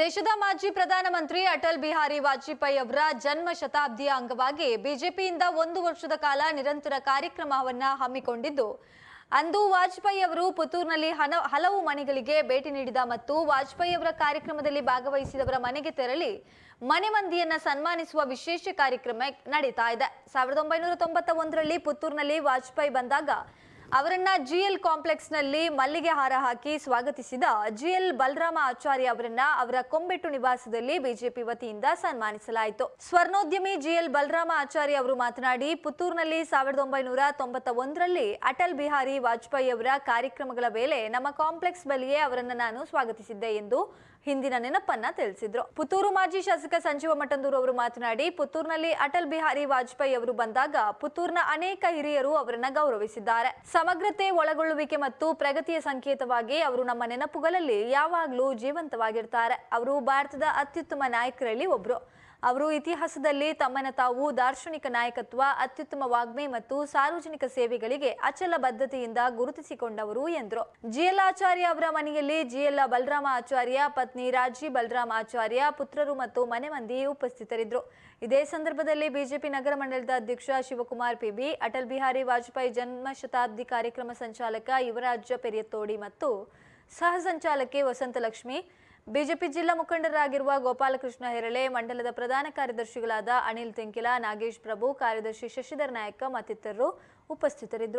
ದೇಶದ ಮಾಜಿ ಪ್ರಧಾನಮಂತ್ರಿ ಅಟಲ್ ಬಿಹಾರಿ ವಾಜಪೇಯಿ ಅವರ ಜನ್ಮ ಶತಾಬ್ದಿಯ ಅಂಗವಾಗಿ ಬಿಜೆಪಿಯಿಂದ ಒಂದು ವರ್ಷದ ಕಾಲ ನಿರಂತರ ಕಾರ್ಯಕ್ರಮವನ್ನು ಹಮ್ಮಿಕೊಂಡಿದ್ದು, ಅಂದು ವಾಜಪೇಯಿ ಅವರು ಪುತ್ತೂರಿನಲ್ಲಿ ಹಲವು ಮನೆಗಳಿಗೆ ಭೇಟಿ ನೀಡಿದ ಮತ್ತು ವಾಜಪೇಯಿ ಅವರ ಕಾರ್ಯಕ್ರಮದಲ್ಲಿ ಭಾಗವಹಿಸಿದವರ ಮನೆಗೆ ತೆರಳಿ ಮನೆ ಮಂದಿಯನ್ನ ಸನ್ಮಾನಿಸುವ ವಿಶೇಷ ಕಾರ್ಯಕ್ರಮ ನಡೀತಾ ಇದೆ. ಸಾವಿರದ ಒಂಬೈನೂರ ತೊಂಬತ್ತ ಒಂದರಲ್ಲಿ ಪುತ್ತೂರಿನಲ್ಲಿ ವಾಜಪೇಯಿ ಬಂದಾಗ ಅವರನ್ನ ಜಿಎಲ್ ಕಾಂಪ್ಲೆಕ್ಸ್ನಲ್ಲಿ ಮಲ್ಲಿಗೆ ಹಾರ ಹಾಕಿ ಸ್ವಾಗತಿಸಿದ ಜಿಎಲ್ ಬಲರಾಮ ಆಚಾರ್ಯ ಅವರನ್ನ ಅವರ ಕೊಂಬೆಟ್ಟು ನಿವಾಸದಲ್ಲಿ ಬಿಜೆಪಿ ವತಿಯಿಂದ ಸನ್ಮಾನಿಸಲಾಯಿತು. ಸ್ವರ್ಣೋದ್ಯಮಿ ಜಿಎಲ್ ಬಲರಾಮ ಆಚಾರ್ಯ ಅವರು ಮಾತನಾಡಿ, ಪುತ್ತೂರಿನಲ್ಲಿ ಸಾವಿರದ ಒಂಬೈನೂರ ತೊಂಬತ್ತ ಒಂದರಲ್ಲಿ ಅಟಲ್ ಬಿಹಾರಿ ವಾಜಪೇಯಿ ಅವರ ಕಾರ್ಯಕ್ರಮಗಳ ವೇಳೆ ನಮ್ಮ ಕಾಂಪ್ಲೆಕ್ಸ್ ಬಳಿಯೇ ಅವರನ್ನು ನಾನು ಸ್ವಾಗತಿಸಿದ್ದೆ ಎಂದು ಹಿಂದಿನ ನೆನಪನ್ನ ತಿಳಿಸಿದ್ರು. ಪುತ್ತೂರು ಮಾಜಿ ಶಾಸಕ ಸಂಜೀವ ಮಠಂದೂರು ಅವರು ಮಾತನಾಡಿ, ಪುತ್ತೂರಿನಲ್ಲಿ ಅಟಲ್ ಬಿಹಾರಿ ವಾಜಪೇಯಿ ಅವರು ಬಂದಾಗ ಪುತ್ತೂರಿನ ಅನೇಕ ಹಿರಿಯರು ಅವರನ್ನ ಗೌರವಿಸಿದ್ದಾರೆ. ಸಮಗ್ರತೆ, ಒಳಗೊಳ್ಳುವಿಕೆ ಮತ್ತು ಪ್ರಗತಿಯ ಸಂಕೇತವಾಗಿ ಅವರು ನಮ್ಮ ನೆನಪುಗಳಲ್ಲಿ ಯಾವಾಗಲೂ ಜೀವಂತವಾಗಿರ್ತಾರೆ. ಅವರು ಭಾರತದ ಅತ್ಯುತ್ತಮ ನಾಯಕರಲ್ಲಿ ಒಬ್ರು. ಅವರು ಇತಿಹಾಸದಲ್ಲಿ ತಮ್ಮನ ತಾವು ದಾರ್ಶನಿಕ ನಾಯಕತ್ವ, ಅತ್ಯುತ್ತಮ ವಾಗ್ಮೆ ಮತ್ತು ಸಾರ್ವಜನಿಕ ಸೇವೆಗಳಿಗೆ ಅಚಲ ಬದ್ಧತೆಯಿಂದ ಗುರುತಿಸಿಕೊಂಡವರು ಎಂದರು. ಜಿಎಲ್ ಆಚಾರ್ಯ ಅವರ ಮನೆಯಲ್ಲಿ ಜಿಎಲ್ ಬಲರಾಮ ಆಚಾರ್ಯ, ಪತ್ನಿ ರಾಜಿ ಬಲರಾಮ ಆಚಾರ್ಯ, ಪುತ್ರರು ಮತ್ತು ಮನೆ ಮಂದಿ ಉಪಸ್ಥಿತರಿದ್ದರು. ಇದೇ ಸಂದರ್ಭದಲ್ಲಿ ಬಿಜೆಪಿ ನಗರ ಮಂಡಲದ ಅಧ್ಯಕ್ಷ ಶಿವಕುಮಾರ್ ಪಿಬಿ, ಅಟಲ್ ಬಿಹಾರಿ ವಾಜಪೇಯಿ ಜನ್ಮ ಶತಾಬ್ದಿ ಕಾರ್ಯಕ್ರಮ ಸಂಚಾಲಕ ಯುವರಾಜ ಪೆರಿಯತ್ತೋಡಿ ಮತ್ತು ಸಹ ಸಂಚಾಲಕಿ ವಸಂತಲಕ್ಷ್ಮಿ ಬಿಜೆಪಿ ಜಿಲ್ಲಾ ಮುಖಂಡರಾಗಿರುವ ಗೋಪಾಲಕೃಷ್ಣ ಹೆರಳೆ, ಮಂಡಲದ ಪ್ರಧಾನ ಕಾರ್ಯದರ್ಶಿಗಳಾದ ಅನಿಲ್ ತೆಂಕಿಲ, ನಾಗೇಶ್ ಪ್ರಭು, ಕಾರ್ಯದರ್ಶಿ ಶಶಿಧರ್ ನಾಯಕ ಮತ್ತಿತರರು ಉಪಸ್ಥಿತರಿದ್ದರು.